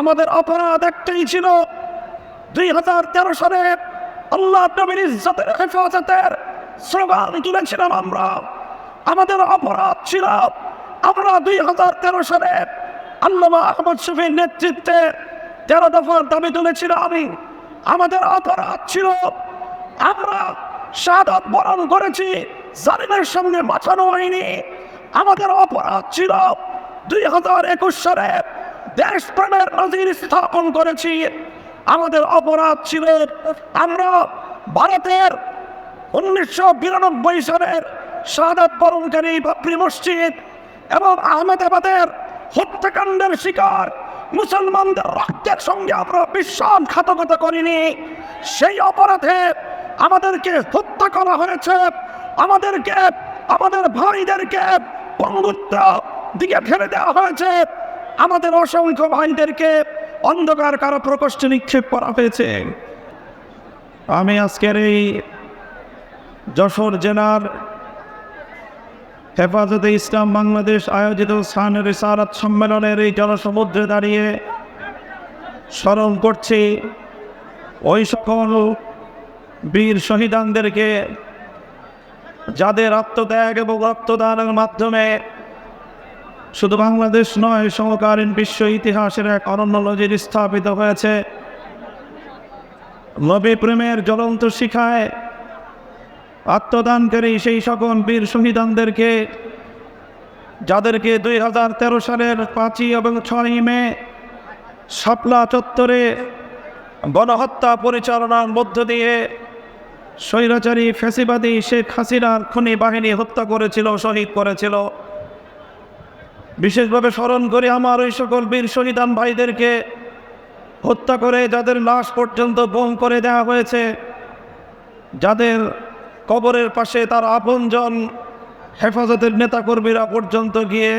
আমাদের অপরাধ একটাই ছিল দুই হাজার তেরো সালে আল্লাহ নবীর ইজ্জতের হেফাজতের স্লোগান তুলেছিলাম আমরা। আমাদের অপরাধ ছিল আমরা দুই হাজার তেরো সালে আল্লামা আহমদ শফির নেতৃত্বে তেরো দফার দাবি তুলেছিল আমি। আমাদের অপরাধ ছিল আমরা শাহাদত বরণ করেছি, জালিমের সঙ্গে মাথানো হয়নি। আমাদের অপরাধ ছিল দুই হাজার একুশ সালে দেশপ্রেমের স্থাপন করেছি। আমাদের অপরাধ ছিল, আমরা ভারতের উনিশশো বিরানব্বই সালের শাহাদত বরণকারী বাবরি মসজিদ এবং আহমেদাবাদের হত্যাকাণ্ডের শিকার মুসলমানদের রক্তের সঙ্গে আমরা বিশ্বাসঘাতকতা করিনি। সেই অপরাধে আমাদেরকে হত্যা করা হয়েছে। আমাদেরকে, আমাদের ভাইদেরকে বন্ধুত্ব দিকে ফেলে দেওয়া হয়েছে। আমাদের অসংখ্য ভাইদেরকে অন্ধকার কারও প্রকোষ্ঠে নিক্ষেপ করা হয়েছে। আমি আজকের এই যশোর জেলার হেফাজতে ইসলাম বাংলাদেশ আয়োজিত স্থানের ইসারাত সম্মেলনের এই জনসমুদ্রে দাঁড়িয়ে স্মরণ করছি, ওই সকল বীর শহীদানদেরকে যাদের আত্মত্যাগ এবং রক্তদানের মাধ্যমে শুধু বাংলাদেশ নয়, সমকালীন বিশ্ব ইতিহাসের এক অনন্য নজির স্থাপিত হয়েছে। নবী প্রেমের জ্বলন্ত শিখায় আত্মদানকারী সেই সকল বীর শহীদানদেরকে, যাদেরকে দুই হাজার তেরো সালের পাঁচই এবং ছয়ই মে শাপলা চত্বরে গণহত্যা পরিচালনার মধ্য দিয়ে স্বৈরাচারী ফ্যাসিবাদী শেখ হাসিনার খুনি বাহিনী হত্যা করেছিল, শহীদ করেছিল। বিশেষভাবে স্মরণ করে আমার ওই সকল বীর শহীদান ভাইদেরকে হত্যা করে, যাদের লাশ পর্যন্ত বোম করে দেওয়া হয়েছে, যাদের কবরের পাশে তার আপনজন হেফাজতের নেতাকর্মীরা পর্যন্ত গিয়ে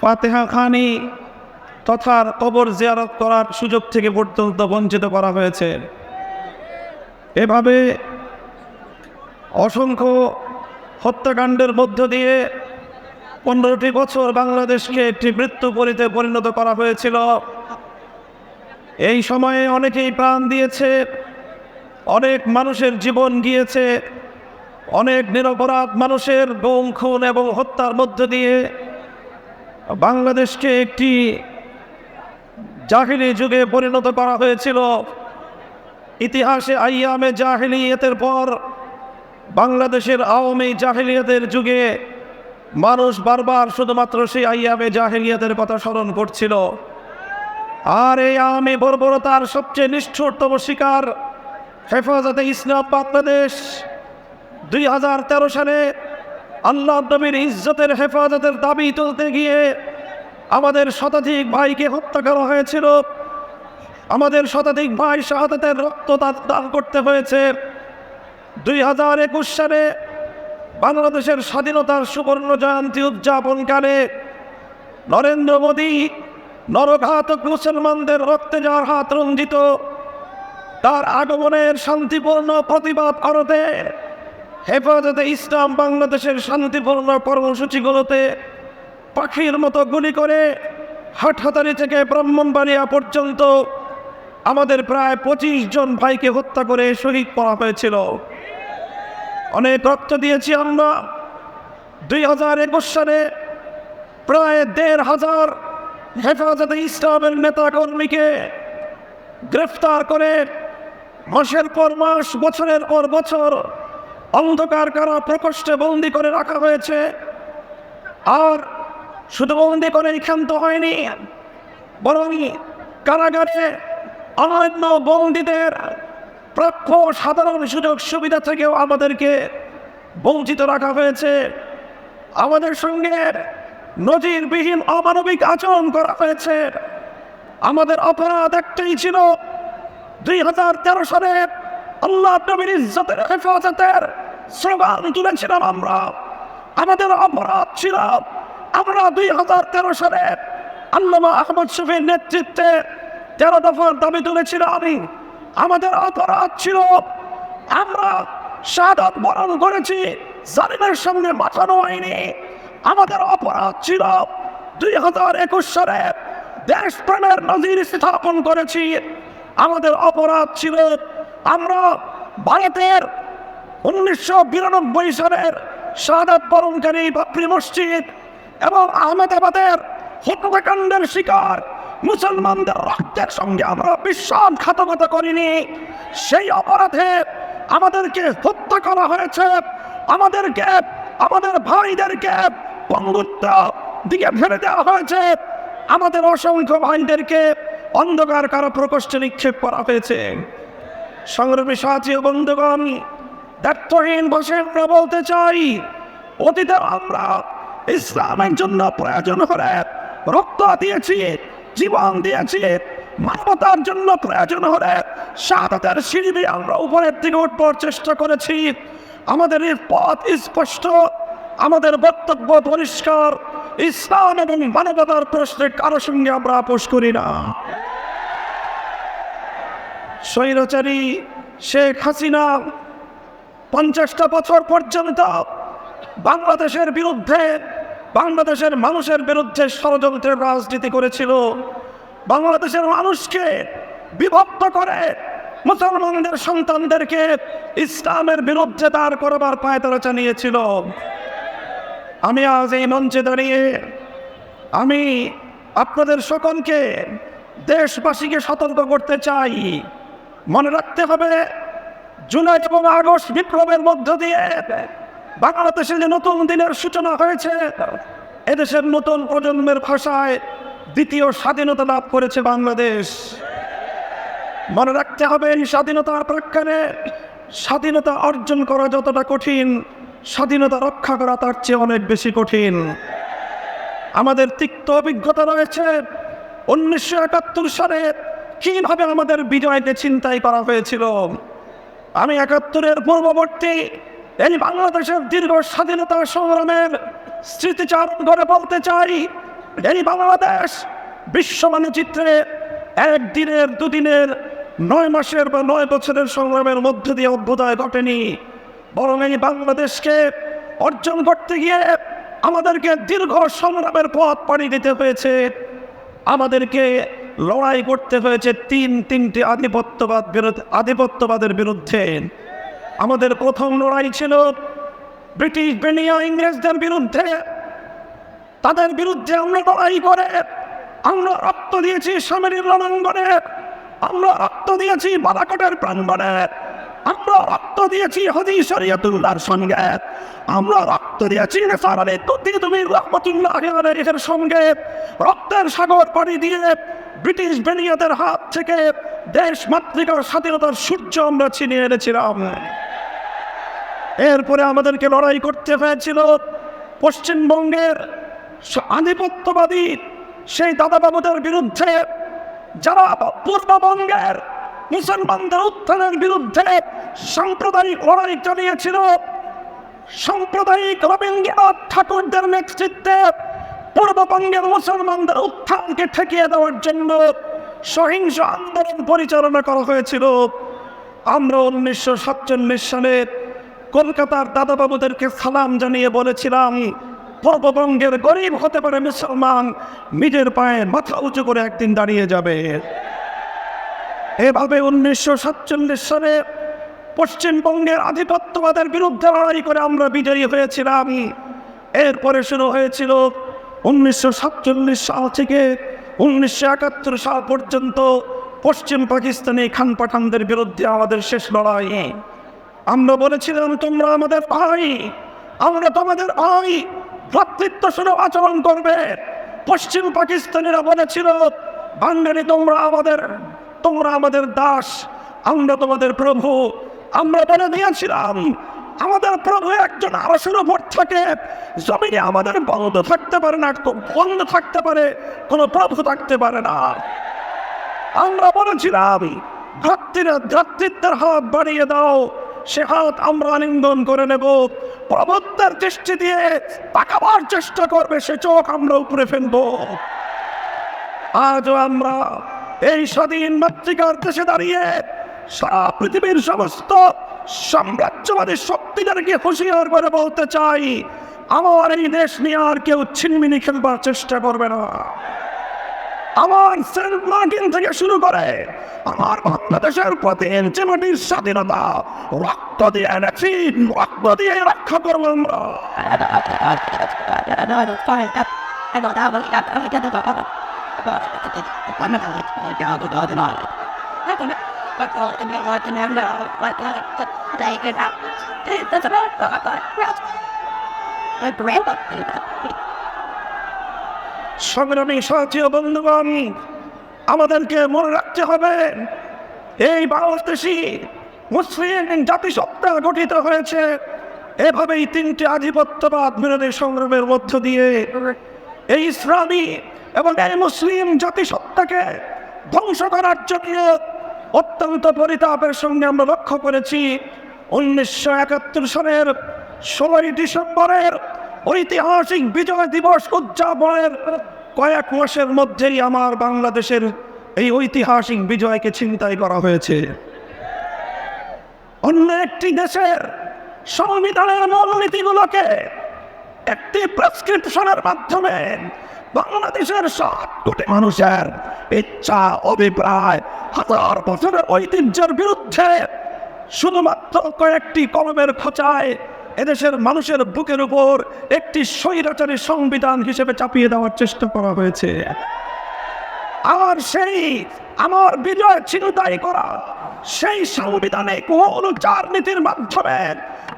ফাতেহা খানি তথার কবর জিয়ারত করার সুযোগ থেকে পর্যন্ত বঞ্চিত করা হয়েছে। এভাবে অসংখ্য হত্যাকাণ্ডের মধ্য দিয়ে পনেরোটি বছর বাংলাদেশকে একটি মৃত্যুপরিতে পরিণত করা হয়েছিল। এই সময়ে অনেকেই প্রাণ দিয়েছে, অনেক মানুষের জীবন গিয়েছে, অনেক নিরপরাধ মানুষের গুম, খুন এবং হত্যার মধ্য দিয়ে বাংলাদেশকে একটি জাহিলি যুগে পরিণত করা হয়েছিল। ইতিহাসে আইয়ামে জাহিলিয়তের পর বাংলাদেশের আওয়ামী জাহিলিয়তের যুগে মানুষ বারবার শুধুমাত্র সেই আইয়ামে জাহিলিয়তের কথা স্মরণ করছিল। আর এই আওয়ামী বর্বরতার সবচেয়ে নিষ্ঠুরতম শিকার হেফাজতে ইসলাম বাংলাদেশ দুই হাজার তেরো সালে আল্লাহ নবীর ইজ্জতের হেফাজতের দাবি তুলতে গিয়ে আমাদের শতাধিক ভাইকে হত্যা করা হয়েছিল। আমাদের শতাধিক ভাই শাহাদাতের রক্ত দান করতে হয়েছে। দুই হাজার একুশ সালে বাংলাদেশের স্বাধীনতার সুবর্ণ জয়ন্তী উদযাপনকালে নরেন্দ্র মোদী নরঘাতক মুসলমানদের রক্তে যার হাত রঞ্জিত, তার আগমনের শান্তিপূর্ণ প্রতিবাদ করতে, হেফাজতে ইসলাম বাংলাদেশের শান্তিপূর্ণ কর্মসূচিগুলোতে পাখির মতো গুলি করে হাটহাতারি থেকে ব্রাহ্মণবাড়িয়া পর্যন্ত আমাদের প্রায় পঁচিশ জন ভাইকে হত্যা করে শহীদ করা হয়েছিল। অনেক রক্ত দিয়েছি আমরা। দুই হাজার একুশ সালে প্রায় দেড় হাজার হেফাজতে ইসলামের নেতা কর্মীকে গ্রেফতার করে মাসের পর মাস, বছরের পর বছর অন্ধকার কারা প্রকোষ্ঠে বন্দি করে রাখা হয়েছে। আর শুধু বন্দি করে ক্ষান্ত হয়নি, বরং কারাগারে অন্যান্য বন্দীদের প্রাপ্য সাধারণ সুযোগ সুবিধা থেকেও আমাদেরকে বঞ্চিত রাখা হয়েছে। আমাদের সঙ্গে নজিরবিহীন অমানবিক আচরণ করা হয়েছে। আমাদের অপরাধ একটাই ছিল দুই হাজার তেরো সালে আল্লাহ নবীর ইজ্জতের হেফাজতের স্লোগান তুলেছিলাম আমরা। আমাদের অপরাধ ছিল আমরা দুই হাজার তেরো সালে আল্লামা আহমদ শফির নেতৃত্বে তেরো দফার দাবি তুলেছিল আমি। আমাদের অপরাধ ছিল আমরা শাহাদত বরণ করেছি, জালিমের সঙ্গে মাথানো হয়নি। আমাদের অপরাধ ছিল। দুই হাজার একুশ সালে দেশপ্রেমের নজির স্থাপন করেছি। আমাদের অপরাধ ছিল, আমরা ভারতের উনিশশো বিরানব্বই সালের শাহাদ বরণকারী বাবরি মসজিদ এবং আহমেদাবাদের হত্যাকাণ্ডের শিকার মুসলমানদের রক্তের সঙ্গে আমরা বিশ্বাসঘাতকতা করিনি। সেই অপরাধে আমাদেরকে হত্যা করা হয়েছে। আমাদেরকে, আমাদের ভাইদেরকে বন্ধুত্ব দিকে ফেলে দেওয়া হয়েছে। আমাদের অসংখ্য ভাইদেরকে অন্ধকার কারও প্রকোষ্ঠে নিক্ষেপ করা হয়েছে। সংগ্রামী ও বন্ধুগণ, দায়িত্বহীন বসে আমরা বলতে চাই, অতীতে আমরা ইসলামের জন্য প্রয়োজন হলে রক্ত দিয়েছি। জীবন দিয়েছি। মানবতার জন্য প্রয়োজন হলে সাদাতের সিঁড়ি দিয়ে আমরা উপরের দিকে উঠবার চেষ্টা করেছি। আমাদের এই পথ স্পষ্ট। আমাদের বক্তব্য পরিষ্কার। ইসলাম এবং মানবতার প্রশ্নে কারও সঙ্গে আমরা আপোষ করি না। স্বৈরাচারী শেখ হাসিনা পঞ্চাশটা বছর পর্যন্ত বাংলাদেশের বিরুদ্ধে বাংলাদেশের মানুষের বিরুদ্ধে ষড়যন্ত্রের রাজনীতি করেছিল। বাংলাদেশের মানুষকে বিভক্ত করে মুসলমানদের সন্তানদেরকে ইসলামের বিরুদ্ধে তার করবার পায়তারা চালিয়েছিল আমি আজ এই মঞ্চে দাঁড়িয়ে আমি আপনাদের সকলকে দেশবাসীকে সতর্ক করতে চাই। মনে রাখতে হবে, জুলাই এবং আগস্ট বিপ্লবের মধ্য দিয়ে বাংলাদেশে যে নতুন দিনের সূচনা হয়েছে, এদেশের নতুন প্রজন্মের ভাষায় দ্বিতীয় স্বাধীনতা লাভ করেছে বাংলাদেশ। মনে রাখতে হবে, এই স্বাধীনতার প্রাক্কালে স্বাধীনতা অর্জন করা যতটা কঠিন, স্বাধীনতা রক্ষা করা তার চেয়ে অনেক বেশি কঠিন। আমাদের তিক্ত অভিজ্ঞতা রয়েছে, উনিশশো একাত্তর সালে কীভাবে আমাদের বিজয়কে চিন্তাই করা হয়েছিল? আমি একাত্তরের পূর্ববর্তী এই বাংলাদেশের দীর্ঘ স্বাধীনতা সংগ্রামের স্মৃতিচারণ করে বলতে চাই, এই বাংলাদেশ বিশ্ব মানচিত্রে একদিনের, দুদিনের, নয় মাসের বা নয় বছরের সংগ্রামের মধ্য দিয়ে অভ্যুদয় ঘটেনি। বরং এই বাংলাদেশকে অর্জন করতে গিয়ে আমাদেরকে দীর্ঘ সংগ্রামের পথ পাড়ি দিতে হয়েছে। আমাদেরকে লড়াই করতে হয়েছে তিন, তিনটি আধিপত্যবাদ বিরুদ্ধে, আধিপত্যবাদের বিরুদ্ধে। আমাদের প্রথম লড়াই ছিল ব্রিটিশ, বেনিয়া, ইংরেজদের বিরুদ্ধে। তাদের বিরুদ্ধে আমরা লড়াই করে, আমরা রক্ত দিয়েছি সামেরির রণাঙ্গনে, আমরা রক্ত দিয়েছি বালাকটের প্রাঙ্গণে, আমরা রক্ত দিয়েছি হদি শরিয়তুল্লাহর সঙ্গে, আমরা রক্ত দিয়েছি সারারে তুতি তুমি রহমতুল্লাহ এর সঙ্গে। রক্তের সাগর পাড়ি দিয়ে ব্রিটিশ বেনিয়াদের হাত থেকে দেশ মাতৃকার স্বাধীনতার সূর্য আমরা ছিনিয়ে এনেছিলাম। এরপরে আমাদেরকে লড়াই করতে হয়েছিল পশ্চিমবঙ্গের আধিপত্যবাদী সেই দাদাবাবুদের বিরুদ্ধে, যারা পূর্ববঙ্গের মুসলমানদের উত্থানের বিরুদ্ধে সাম্প্রদায়িক লড়াই চালিয়েছিল, সাম্প্রদায়িক রবীন্দ্রনাথ ঠাকুরদের নেতৃত্বে পূর্ববঙ্গের মুসলমানদের উত্থানকে ঠেকিয়ে দেওয়ার জন্য সহিংস আন্দোলন পরিচালনা করা হয়েছিল। আমরা উনিশশো সাতচল্লিশ সালে কলকাতার দাদাবাবুদেরকে সালাম জানিয়ে বলেছিলাম পূর্ববঙ্গের গরিব হতে পারে মুসলমান, নিজের পায়ে মাথা উঁচু করে একদিন দাঁড়িয়ে যাবে। এভাবে উনিশশো সাতচল্লিশ সালে পশ্চিমবঙ্গের আধিপত্যবাদের বিরুদ্ধে লড়াই করে আমরা বিজয়ী হয়েছিলাম। এরপরে শুরু হয়েছিল উনিশশো সাতচল্লিশ সাল থেকে উনিশশো একাত্তর সাল পর্যন্ত পশ্চিম পাকিস্তানি খান পাঠানদের বিরুদ্ধে আমাদের শেষ লড়াই। আমরা বলেছিলাম, তোমরা আমাদের ভাই আমরা তোমাদের ভাই ভ্রাতৃত্ব শুরু আচরণ করবে। পশ্চিম পাকিস্তানিরা বলেছিল, বাঙালি তোমরা আমাদের তোমরা আমাদের দাস, আমরা তোমাদের প্রভু। আমরা বলে দিয়েছিলাম, আমাদের প্রভু একজন আরসের উপর থাকে। জমিনে আমাদের বন্ধ থাকতে পারে না বন্ধ থাকতে পারে, কোনো প্রভু থাকতে পারে না। আমরা বলেছিলাম ভ্রাতৃত্বের হাত বাড়িয়ে দাও। সে হাত আমরা আলিঙ্গন করে নেব। প্রভুত্বের দৃষ্টি দিয়ে তাকাবার চেষ্টা করবে, সে চোখ আমরা উপরে ফেলব। আজও আমরা এই স্বাধীন মাতৃকার দেশে দাঁড়িয়ে সারা পৃথিবীর সমস্ত সাম্রাজ্যবাদী শক্তিদেরকে হুঁশিয়ার করে বলতে চাই, আমার এই দেশ নিয়ে আর কেউ ছিনমিনি খেলবার চেষ্টা করবে না। আমার সেন্ট মার্টিন থেকে শুরু করে আমার বাংলাদেশের প্রতি ইঞ্চি মাটির স্বাধীনতা, রক্ত দিয়ে এনেছি, রক্ত দিয়ে রক্ষা করব আমরা। সংগ্রামী সাথী বন্ধুগণ, আমাদেরকে মনে রাখতে হবে, এই বাংলাদেশি মুসলিম জাতিসত্তা গঠিত হয়েছে। এভাবেই তিনটি আধিপত্যবাদ বিরোধী সংগ্রামের মধ্য দিয়ে এই ইসলামী এবং এই মুসলিম জাতিসত্তাকে ধ্বংস করার জন্য অত্যন্ত পরিতাপের সঙ্গে আমরা লক্ষ্য করেছি। উনিশশো একাত্তর সালের ষোলোই ডিসেম্বরের ঐতিহাসিক বিজয় দিবস উদযাপনের কয়েক মাসের মধ্যেই আমার বাংলাদেশের এই ঐতিহাসিক বিজয়কে ছিনতাই করা হয়েছে। অন্য একটি দেশের সংবিধানের মূলনীতিগুলোকে একটি প্রেসক্রিপশনের মাধ্যমে বাংলাদেশের সাত কোটি মানুষের ইচ্ছা, অভিপ্রায়, হাজার বছরের ঐতিহ্যের বিরুদ্ধে শুধুমাত্র কয়েকটি কলমের খোঁচায় এদেশের মানুষের বুকের উপর একটি স্বৈরাচারী সংবিধান হিসেবে চাপিয়ে দেওয়ার চেষ্টা করা হয়েছে। আর সেই, আমার বিজয় ছিনতাই করা, সেই সংবিধানে কোন চার নীতির মাধ্যমে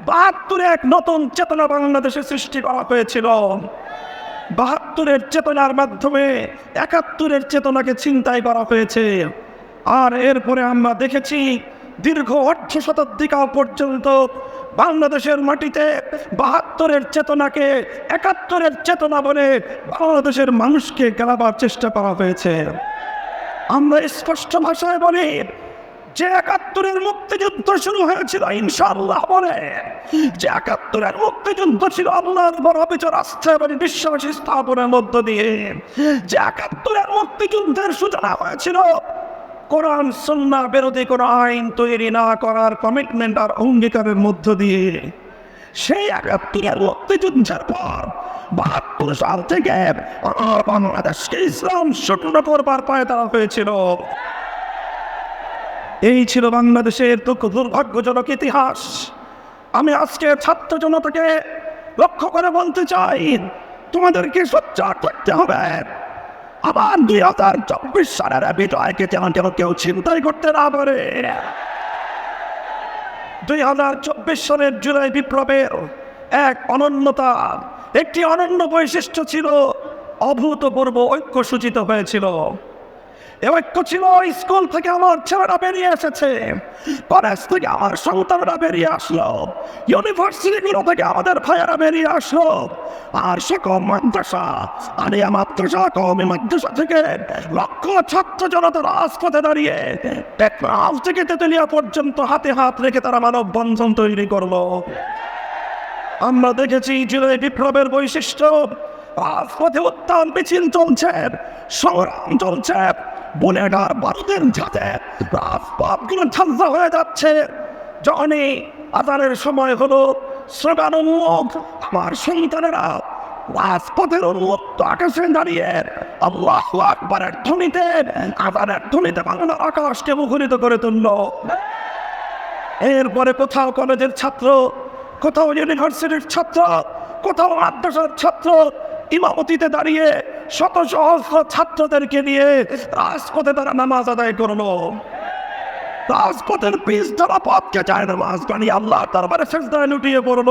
বাহাত্তরে এক নতুন চেতনা বাংলাদেশে সৃষ্টি করা হয়েছিল। বাহাত্তরের চেতনার মাধ্যমে একাত্তরের চেতনাকে চিন্তাই করা হয়েছে। আর এরপরে আমরা দেখেছি দীর্ঘ অর্ধ শতাব্দীকাল পর্যন্ত বাংলাদেশের মাটিতে বাহাত্তরের চেতনাকে একাত্তরের চেতনা বলে বাংলাদেশের মানুষকে গেলাবার চেষ্টা করা হয়েছে। আমরা স্পষ্ট ভাষায় বলি, যে একাত্তরের মুক্তিযুদ্ধ শুরু হয়েছিল, ইনশাআল্লাহ বলে, যে একাত্তরের মুক্তিযুদ্ধ ছিল আল্লাহর বড় বিচার আস্থা এবং বিশ্বাস স্থাপনের মধ্য দিয়ে, যে একাত্তরের মুক্তিযুদ্ধের সূচনা হয়েছিল কোরআন সন্না বিরোধী কোনো আইন তৈরি না করার কমিটমেন্ট আর অঙ্গীকারের মধ্য দিয়ে সেই একাত্তরের পর বাহাত্তর সাল থেকে বাংলাদেশকে ইসলাম শূন্য করবার পায়ে তারা হয়েছিল। এই ছিল বাংলাদেশের দুঃখ, দুর্ভাগ্যজনক ইতিহাস। আমি আজকে ছাত্র জনতাকে লক্ষ্য করে বলতে চাই, তোমাদেরকে সজ্জা করতে হবে। আবার দুই হাজার চব্বিশ সালের বিজয়কে যেন যেন কেউ চিন্তাই করতে না পারে। দুই হাজার চব্বিশ সালের জুলাই বিপ্লবের এক অনন্যতা, একটি অনন্য বৈশিষ্ট্য ছিল অভূতপূর্ব ঐক্য সূচিত হয়েছিল। ঐক্য ছিল স্কুল থেকে আমার ছেলেরা বেরিয়ে এসেছে। কলেজ থেকে আমার সন্তানরা বেরিয়ে আসলো। ইউনিভার্সিটিগুলো থেকে আমাদের ভাইয়েরা বেরিয়ে আসলো। আর সকল মাদ্রাসা আলিয়া মাদ্রাসা কমে মাদ্রাসা থেকে লক্ষ ছাত্র জনতা রাজপথে দাঁড়িয়ে টেকনাফ থেকে তেতুলিয়া পর্যন্ত হাতে হাত রেখে তারা মানব বন্ধন তৈরি করল। আমরা দেখেছি জুলাই বিপ্লবের বৈশিষ্ট্য। রাজপথে উত্তাল মিছিল চলছে, সংগ্রাম চলছে। বুলেটার বারুদের ঝাঁতে রাজপথগুলো ঝাঁঝা হয়ে যাচ্ছে। যখনই আজানের সময় হলো স্লোগান উন্মুখ আমার সন্তানেরা রাজপথের উন্মুক্ত আকাশে দাঁড়িয়ে আল্লাহ আকবরের ধ্বনিতে আজানের ধ্বনিতে বাংলা আকাশকে মুখরিত করে তুললো। এরপরে কোথাও কলেজের ছাত্র, কোথাও ইউনিভার্সিটির ছাত্র, কোথাও মাদ্রাসার ছাত্র, ইমামতিতে দাঁড়িয়ে শত সহস্র ছাত্রদেরকে নিয়ে রাজপথে তারা নামাজ আদায় করল। রাজপথের পিস তারা পথকে চায় নামাজ বানিয়ে আল্লাহ তারপরে শেষদায় লুটিয়ে পড়ল।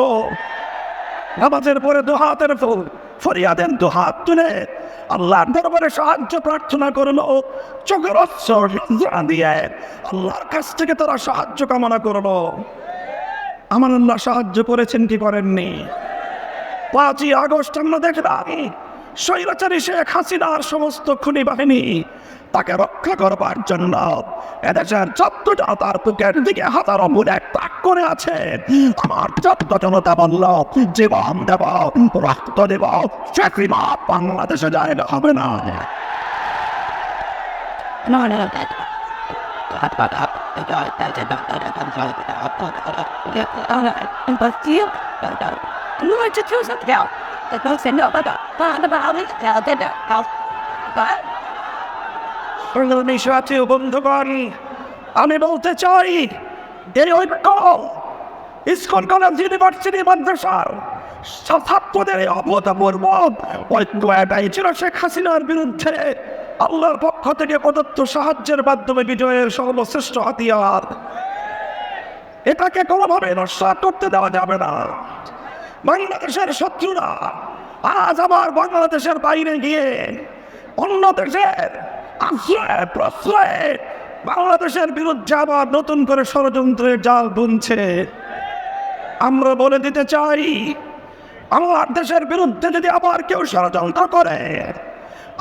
নামাজের পরে দু হাতের ফরিয়াদের দু হাত তুলে আল্লাহর দরবারে সাহায্য প্রার্থনা করল। চোখের দিয়ে আল্লাহর কাছ থেকে তারা সাহায্য কামনা করল। আমার আল্লাহ সাহায্য করেছেন, কি করেননি? পাঁচই আগস্ট আমরা দেখলাম স্বৈরাচারী শেখ হাসিনার সমস্ত খুনি বাহিনী তাকে রক্ষা করবার জন্য এদেশের জনতার বুকের দিকে তাক করে আছে আমার জনতা বলল জীবন দেব রক্ত দেব চাকরি মা বাংলাদেশে জায়গা হবে না No. আমি বলতে চাই শেখ হাসিনার বিরুদ্ধে আল্লাহর পক্ষ থেকে প্রদত্ত সাহায্যের মাধ্যমে বিজয়ের সর্বশ্রেষ্ঠ হাতিয়ার এটাকে কোনোভাবে নস্বাত করতে দেওয়া যাবে না বাংলাদেশের শত্রুরা আজ আবার বাংলাদেশের বাইরে গিয়ে অন্য দেশের আশ্রয়, প্রশ্রয়ে বাংলাদেশের বিরুদ্ধে আবার নতুন করে ষড়যন্ত্রের জাল বুনছে। আমরা বলে দিতে চাই, আমার দেশের বিরুদ্ধে যদি আবার কেউ ষড়যন্ত্র করে,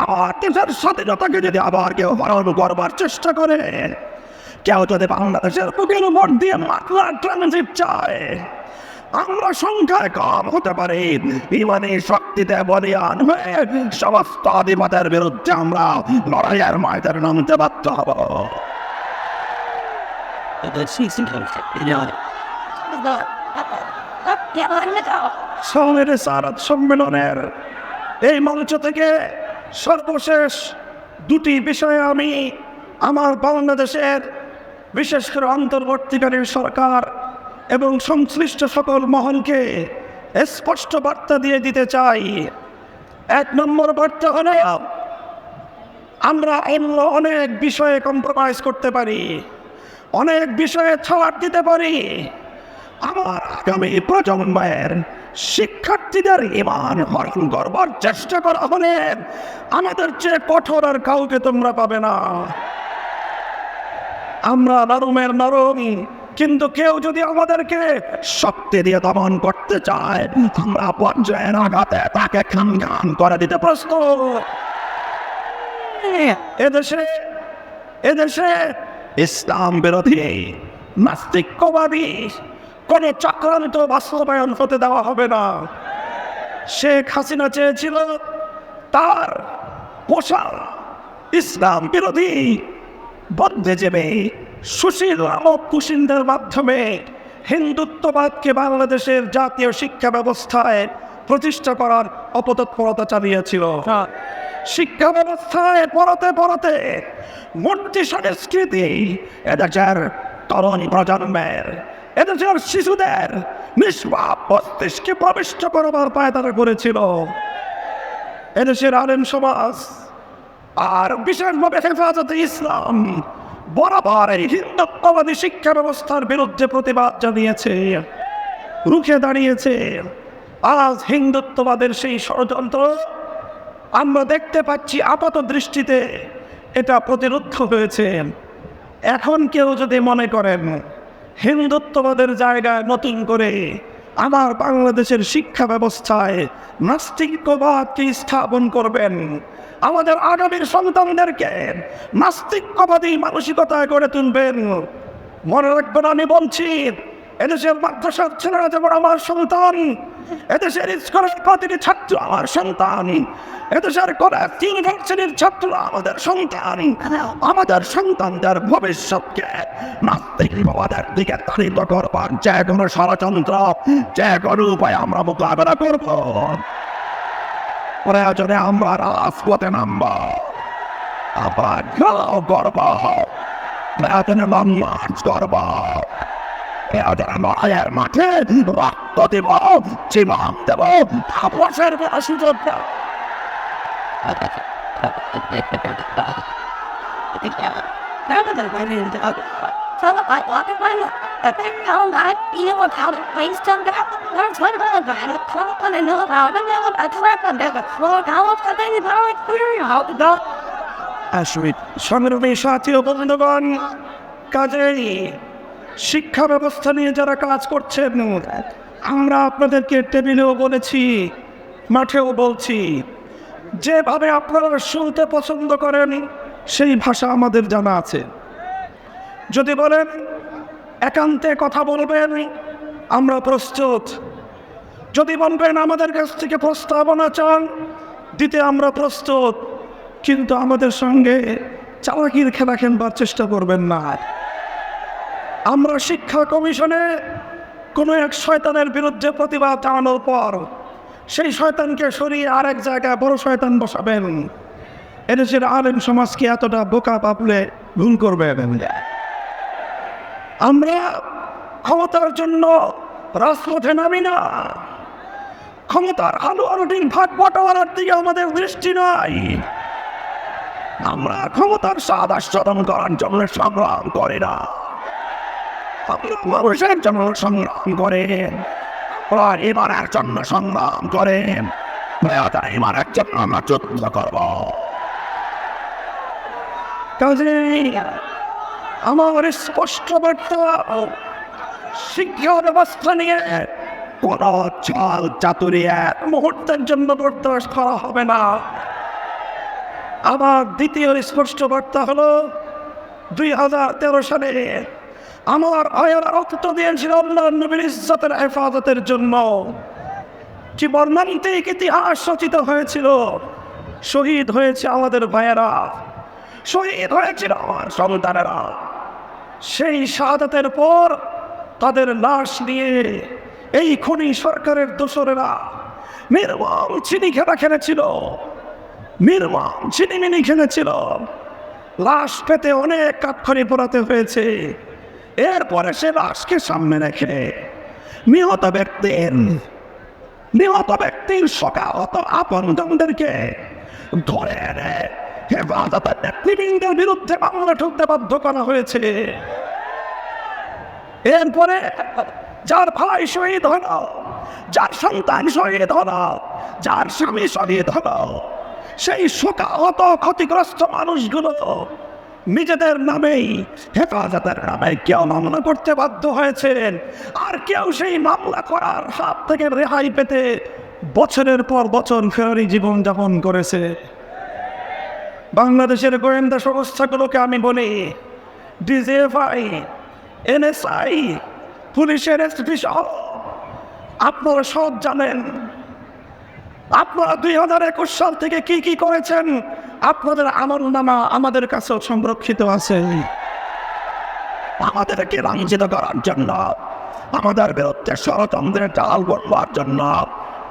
আমার দেশের স্বাধীনতাকে যদি আবার কেউ হরণ করবার চেষ্টা করে, কেউ যদি বাংলাদেশের বুকের উপর দিয়ে মাতলা ট্রানজিট চায় আমরা সংখ্যায় কম হতে পারি। ইমানি শক্তিতে বলিয়ান হয়ে সমস্ত আধিপতের বিরুদ্ধে আমরা লড়াইয়ের ময়দানে নামতে বাধ্য হব। সম্মেলনের এই মঞ্চ থেকে সর্বশেষ দুটি বিষয়ে আমি আমার বাংলাদেশের বিশেষ করে অন্তর্বর্তীকালীন সরকার এবং সংশ্লিষ্ট সকল মহলকে স্পষ্ট বার্তা দিয়ে দিতে চাই। এক নম্বর বার্তা হলো, আমরা অন্য অনেক বিষয়ে কম্প্রোমাইজ করতে পারি, অনেক বিষয়ে ছাড় দিতে পারি। আমার আগামী প্রজন্মের শিক্ষার্থীদের ইমান হরণ করবার চেষ্টা করা হলে আমাদের চেয়ে কঠোর আর কাউকে তোমরা পাবে না। আমরা নরমের নরম কিন্তু কেউ যদি আমাদেরকে শক্তি দিয়ে দমন করতে চায়, আমরা পর্যায়ের আঘাতে তাকে খান করে দিতে প্রস্তুত। এদেশে এদেশে ইসলাম বিরোধী নাস্তিক্যবাদী কোন চক্রান্ত বাস্তবায়ন হতে দেওয়া হবে না। শেখ হাসিনা চেয়েছিল তার পোশাক ইসলাম বিরোধী বদ্ধে যাবে সুশীল নামক কুশিনদের মাধ্যমে হিন্দুত্ববাদকে বাংলাদেশের জাতীয় শিক্ষা ব্যবস্থায় প্রতিষ্ঠা করার অপতৎপরতা চালিয়েছিল। শিক্ষা ব্যবস্থায় পড়াতে পড়াতে মূর্তি সংস্কৃতি এদেশের তরুণ প্রজন্মের এদেশের শিশুদের নিষ্পাপ মস্তিষ্কে প্রবিষ্ট করবার পায় তারা করেছিল। এদেশের আলেম সমাজ আর বিশেষভাবে হেফাজতে ইসলাম বরাবর এই হিন্দুত্ববাদী শিক্ষা ব্যবস্থার বিরুদ্ধে প্রতিবাদ জানিয়েছে, রুখে দাঁড়িয়েছে। আজ হিন্দুত্ববাদের সেই ষড়যন্ত্র আমরা দেখতে পাচ্ছি আপাত দৃষ্টিতে এটা প্রতিরুদ্ধ হয়েছে। এখন কেউ যদি মনে করেন হিন্দুত্ববাদের জায়গায় নতুন করে আমার বাংলাদেশের শিক্ষা ব্যবস্থায় নাস্তিকবাদকে স্থাপন করবেন আমাদের আগামীর সন্তানদেরকে নাস্তিকবাদী মানসিকতায় গড়ে তুলবেন। মনে রাখবেন, আমি বলছি, এদেশের মাদ্রাসার ছেলেরা যেমন আমার সন্তান, এদেশের স্কুলের প্রতিটি ছাত্র আমার সন্তান, এদেশের কলেজ, ইউনিভার্সিটির ছাত্র আমাদের সন্তান, আমাদের সন্তানদের ভবিষ্যৎকে নাস্তিকবাদের দিকে তাড়িত করবার যে কোনো ষড়যন্ত্র, যে কোনো উপায় আমরা মোকাবেলা করব। প্রয়োজনে আমরা রাজপথে নামব আবার খেলাও করব। প্রয়োজনে মার্চ করব। প্রয়োজনে লড়াইয়ের মাঠে রক্ত দেব, জীবন দেব, তাপসের সুযোগ দেব। So I walk in my I think how I you know how to place them down. There's one of them I don't know what I know about it. I trap them never floor down. I think how it's clear how to go. আসবে সংগ্রামী সাথী ও বন্ধুগণ কাজেই শিক্ষা ব্যবস্থা নিয়ে যারা কাজ করছেন আমরা আপনাদেরকে টেবিলেও বলেছি মাঠেও বলছি যেভাবে আপনারা শুনতে পছন্দ করেন সেই ভাষা আমাদের জানা আছে যদি বলেন, একান্তে কথা বলবেন, আমরা প্রস্তুত। যদি বলবেন, আমাদের কাছ থেকে প্রস্তাবনা চান, দিতে আমরা প্রস্তুত। কিন্তু আমাদের সঙ্গে চালাকির খেলা খেলবার চেষ্টা করবেন না। আমরা শিক্ষা কমিশনে কোনো এক শয়তানের বিরুদ্ধে প্রতিবাদ জানানোর পর, সেই শয়তানকে সরিয়ে আরেক জায়গায় বড় শয়তান বসাবেন। এদেশের আলেম সমাজকে এতটা বোকা পাপলে ভুল করবে আমরা ক্ষমতার জন্য রাজপথে নামি না। ক্ষমতার আলো আলোটির ভাগ বটোয়ারার দিকে আমাদের দৃষ্টি নাই। আমরা ক্ষমতার স্বাদ আস্বাদন করার জন্য সংগ্রাম করে না। আমরা মানুষের জন্য সংগ্রাম করে। আমরা এবারের জন্য সংগ্রাম করে। এবারের জন্য আমরা যুদ্ধ করব। কাজে আমার স্পষ্ট বার্তা শিক্ষা ব্যবস্থা নিয়ে কোন চাল চাতুরি এক মুহূর্তের জন্য বরদাস্ত করা হবে না। আমার দ্বিতীয় স্পষ্ট বার্তা হলো, দুই হাজার তেরো সালে আমার আয়ার রক্ত দিয়েছিল নবীর ইজ্জতের হেফাজতের জন্য। যে বর্ণান্তিক ইতিহাস রচিত হয়েছিল, শহীদ হয়েছে আমাদের ভাইয়েরা, শহীদ হয়েছিল আমার সন্তানেরা। সেই শাহাদাতের পর তাদের লাশ নিয়ে এই খনি সরকারের দোসরেরা নির্মম চিনি খেলা খেলেছিল নির্মম চিনিমিনি খেলেছিল লাশ পেতে অনেক কাঠখড়ি পোড়াতে হয়েছে। এরপরে সে লাশকে সামনে রেখে নিহত ব্যক্তির নিহত ব্যক্তির সকালত আপনজনদেরকে ধরে এনে হেফাজতের বিরুদ্ধে মামলা ঠুকতে বাধ্য করা হয়েছে। এরপরে যার ভাই শহীদ হল, যার সন্তান শহীদ হল, যার স্বামী শহীদ হল, সেই শোকাহত, ক্ষতিগ্রস্ত মানুষগুলো নিজেদের নামেই হেফাজতের নামে কেউ মামলা করতে বাধ্য হয়েছেন। আর কেউ সেই মামলা করার হাত থেকে রেহাই পেতে বছরের পর বছর ফেরারি জীবন যাপন করেছে। বাংলাদেশের গোয়েন্দা সংস্থাগুলোকে আমি বলি, ডিজিএফআই, এনএসআই, পুলিশের এসপি আপনারা সব জানেন, আপনারা দুই হাজার একুশ সাল থেকে কি কি করেছেন, আপনাদের আমল নামা আমাদের কাছেও সংরক্ষিত আছে। আমাদেরকে লাঞ্ছিত করার জন্য, আমাদের বিরুদ্ধে ষড়যন্ত্রের জাল বলবার জন্য।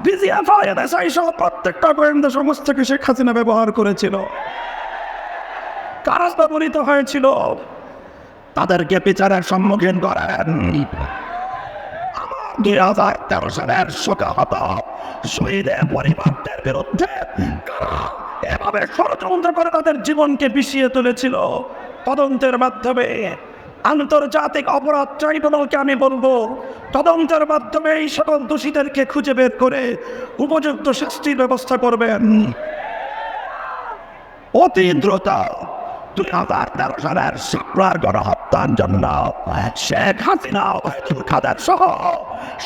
বিজিএফআই এনএসআই প্রত্যেকটা গোয়েন্দা সংস্থাকে শেখ হাসিনা ব্যবহার করেছিল। কারাজ ব্যবহৃত হয়েছিল। তাদেরকে বিচারের সম্মুখীন করেন। দুই হাজার তেরো সালের শোকাহত শহীদের পরিবারদের বিরুদ্ধে এভাবে ষড়যন্ত্র করে তাদের জীবনকে বিষিয়ে তুলেছিল। তদন্তের মাধ্যমে আন্তর্জাতিক অপরাধ ট্রাইব্যুনালকে আমি বলব, তদন্তের মাধ্যমে এই সকল দোষীদেরকে খুঁজে বের করে উপযুক্ত শাস্তির ব্যবস্থা করবেন। অতি দ্রুত গণহত্যার জন্য শেখ হাসিনা খাদের সহ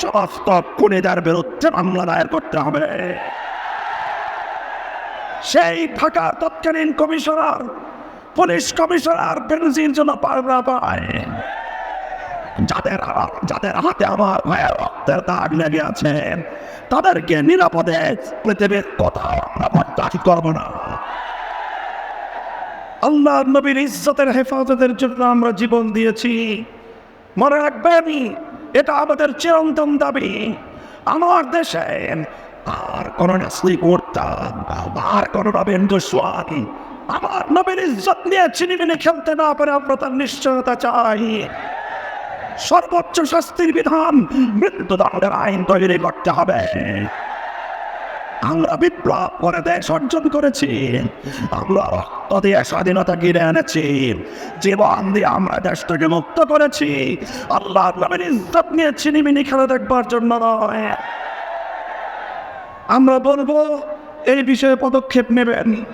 সমস্ত খুনিদের বিরুদ্ধে মামলা দায়ের করতে হবে। সেই ঢাকার তৎকালীন কমিশনার পুলিশ কমিশনার বেনজির জন্য পাররা পায় যাদের যাদের হাতে আমার ভাইয়ের রক্তের দাগ লেগে আছে, তাদেরকে নিরাপদে পৃথিবীর কথা আমরা করব না। আল্লাহ নবীর ইজ্জতের হেফাজতের জন্য আমরা জীবন দিয়েছি। মনে রাখবেন, এটা আমাদের চিরন্তন দাবি। আমার দেশে আর কোন নাসলিক উঠতাম আর কোন রবীন্দ্র সোয়ানি আমার নবীর ইজ্জত নিয়ে চিনিমিনি খেলতে না পারে, আমরা তার নিশ্চয়তা চাই। সর্বোচ্চ শাস্তির বিধান মৃত্যুদণ্ডের আইন তৈরি করতে হবে। আমরা বিপ্লব করে দেশ অর্জন করেছি। আমরা রক্ত দিয়ে স্বাধীনতা কিনে এনেছি। জীবন দিয়ে আমরা দেশটাকে মুক্ত করেছি। আল্লাহ নামের ইজ্জত নিয়ে চিনিমিনি খেলা দেখবার জন্য নয়। আমরা বলব, এই বিষয়ে পদক্ষেপ নেবেন।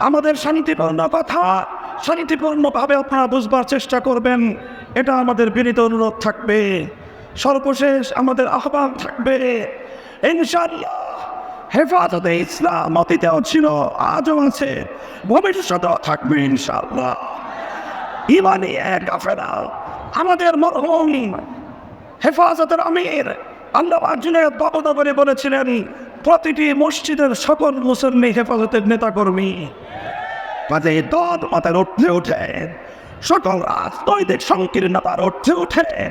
আমাদের শান্তিপূর্ণ কথা, শান্তিপূর্ণভাবে আপনারা বুঝবার চেষ্টা করবেন। এটা আমাদের বিনীত অনুরোধ থাকবে। সর্বশেষ আমাদের আহ্বান থাকবে হেফাজতে ইসলাম অতীতেও ছিল, আজও আছে, ভবিষ্যতেও থাকবে ইনশাল্লাহ ইমানি এক আফেরা আমাদের মরহুম হেফাজতের আমির, আল্লাহ আর্জুনের বাবদা করে বলেছিলেন প্রতিটি মসজিদের সকল মুসল্লি হেফাজতের নেতাকর্মী। কাজে দল মাথায় উঠতে উঠে, সকল রাজনৈতিক সংকীর্ণতার উঠে উঠেন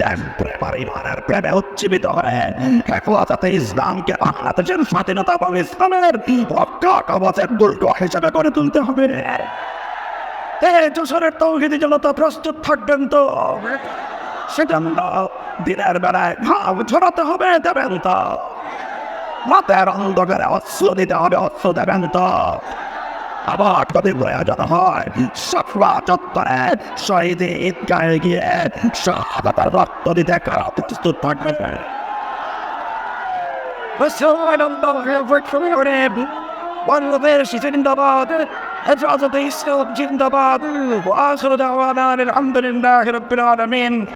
দেশ প্রেমার ইমানের প্রেমে উজ্জীবিত হয়ে, হেফাজতে ইসলামকে বাংলাদেশের স্বাধীনতা এবং ইসলামের রক্ষা কবচের দুর্গ হিসেবে করে তুলতে হবে। যশোরের তৌহিদি জনতা প্রস্তুত থাকবেন তো? সেটা না দিনের বেলায় ভাব ঝরাতে হবে, দেবেন তো? রাতের অন্ধকারে অস্ত্র দিতে হবে অস্ত্র দেবেন তো। আবার যদি প্রয়োজন হয়, সফরা চত্বরে শহীদ ঈদগাহে গিয়ে শাহাদাতের রক্ত দিতে কারা প্রস্তুত থাকবে। বাংলাদেশ জিন্দাবাদ জিন্দাবাদ আলহামদুলিল্লাহি আলামিন।